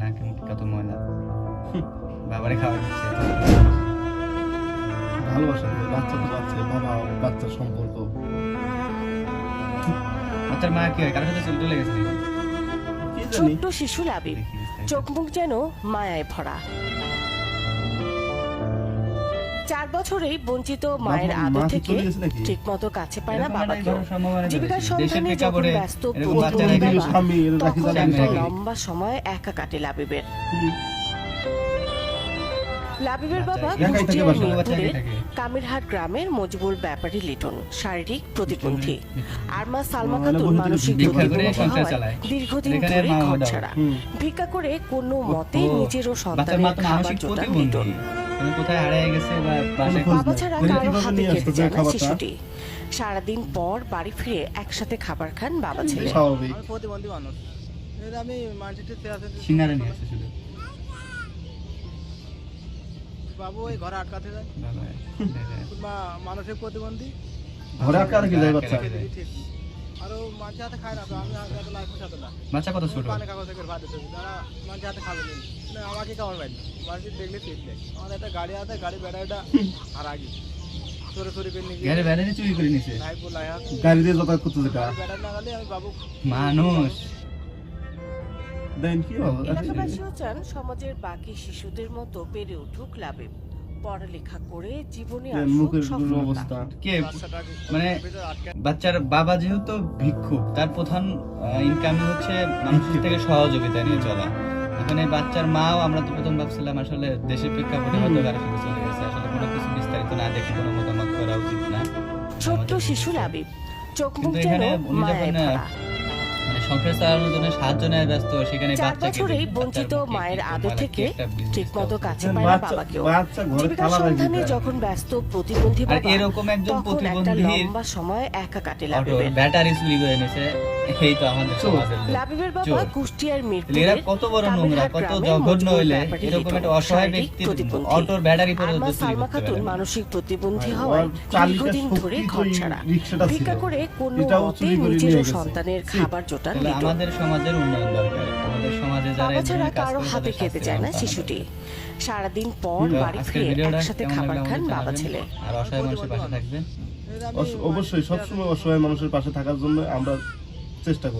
নাকে মুখে কত ময়লা। বাবারে খাওয়া দিচ্ছে ভালোবাসা নেই, বাচ্চা তো বাচ্চা বাবা বাচ্চার সম্পর্ক। বাচ্চার মা কি হয়? কারোর সাথে চলে চলে গেছে নাকি? কি জানি ছোট্ট শিশু লাবিব চোখ মুখ যেন মায়ায় ভরা। চার বছরেই বঞ্চিত মায়ের আদর থেকে ঠিকমতো ঠিক মতো কাছে পায় না এরকম একটা বাবাকে জীবিকার সন্ধানে যখন ব্যস্ত লম্বা সময় একা কাটে লাবিবের। লাবিবের বাবা কুষ্টিয়ার একাই মিরপুরের কামিরহাট গ্রামের মজিবুল ব্যাপারী লিটন শারীরিক প্রতিবন্ধী। আর মা সালমা মানে খাতুন মানসিক প্রতিবন্ধী হওয়ায় দীর্ঘদিন ধরে ঘর ছাড়া। ভিক্ষা করে কোনো মতে ও, বাচ্চার মা সন্তানের খাবার জোটান লিটন। তুমি কোথায় হারিয়ে গেছে বা বাসায় খোঁজ বাবা ছাড়া কারও হাতে খেতে চায় না শিশুটি। সারাদিন পর বাড়ি ফিরে একসাথে খাবার খান বাবা ছেলে। প্রতিবন্ধী মানুষ। আমি বাবু ওই ঘরে আটকাতে যায়। কিংবা মানসিক প্রতিবন্ধী। ঘরে আটকে আর কি যায় বাচ্চা? ঠিক। আরও মানুষের হাতে খায় না তো আমি হাতে লাইফ সাথে না। বাচ্চা কত ছোট? পানি কাগজ থেকে ভাত দিতে যারা মানুষের হাতে খাবে নি। না, আমাকে কেমন পাই মানুষের দেখলে ঠিক নেই। আমাদের একটা গাড়ি আছে গাড়ি বেড়াটা আর আগে। চোরে চুরি করে নিয়ে ঘরে গিয়ে চুরি করে নিছে। Life life. গাড়ি দিয়ে যাতায়াত করতে যেটা বেড়া না গেলে আমি বাবু মানুষ। দেন কি হবে এলাকাবাসীও চান সমাজের বাকি শিশুদের মতো বেড়ে উঠুক পড়ালেখা করে জীবনে অবস্থা কে মানে বাচ্চার বাবা যেহেতু ভিক্ষুক তার প্রধান ইনকাম হচ্ছে মানুষের থেকে সহযোগিতা নিয়ে চলা। এখন বাচ্চার মাও আমরা তো প্রথম ভাবছিলাম আসলে দেশের প্রেক্ষাপটে হয়তো সাথে চলে গেছে। আসলে কোনো কিছু বিস্তারিত না দেখে কোনো মতামত করা উচিত না। ছোট্ট শিশু। লাবিব চোখ মুখ যেন এখানে মায়ায় সংসার চালানোর জন্য সাহায্য নেয় ব্যস্ত সেখানে চার বছরেই বঞ্চিত মায়ের আদর থেকে ঠিকমতো ঠিক মতো কাছে পায় না বাবাকেও। বাচ্চা জীবিকার সন্ধানে যখন ব্যস্ত প্রতিবন্ধী বাবা এরকম একজন প্রতিবন্ধী লম্বা সময় একা কাটে লাগবে ব্যাটারি চুরি করে নিছে এই তো আমাদের সমাজের লাবিবের বাবা। কুষ্টিয়ার এরা কত বড় নোংরা কত জঘন্য হইলে এরকম একটা অসহায় প্রতিবন্ধী। অটোর ব্যাটারি আর পর্যন্ত চুরি সালমা করতে খাতুন পারে মানসিক প্রতিবন্ধী হওয়ায় দীর্ঘদিন ধরে ঘর ছাড়া ভিক্ষা করে কোনো মতে গেছে। সন্তানের খাবার জোটান আমাদের সমাজের উন্নয়ন দরকার। আমাদের সমাজে যারা ছাড়া কারও হাতে খেতে চায় না শিশুটি। সারাদিন পর বাড়ি ফিরে একসাথে খাবার খান বাবা ছেলে। আর অসহায় মানুষের পাশে থাকবেন? অবশ্যই সবসময় অসহায় মানুষের পাশে থাকার জন্য আমরা চেষ্টা করব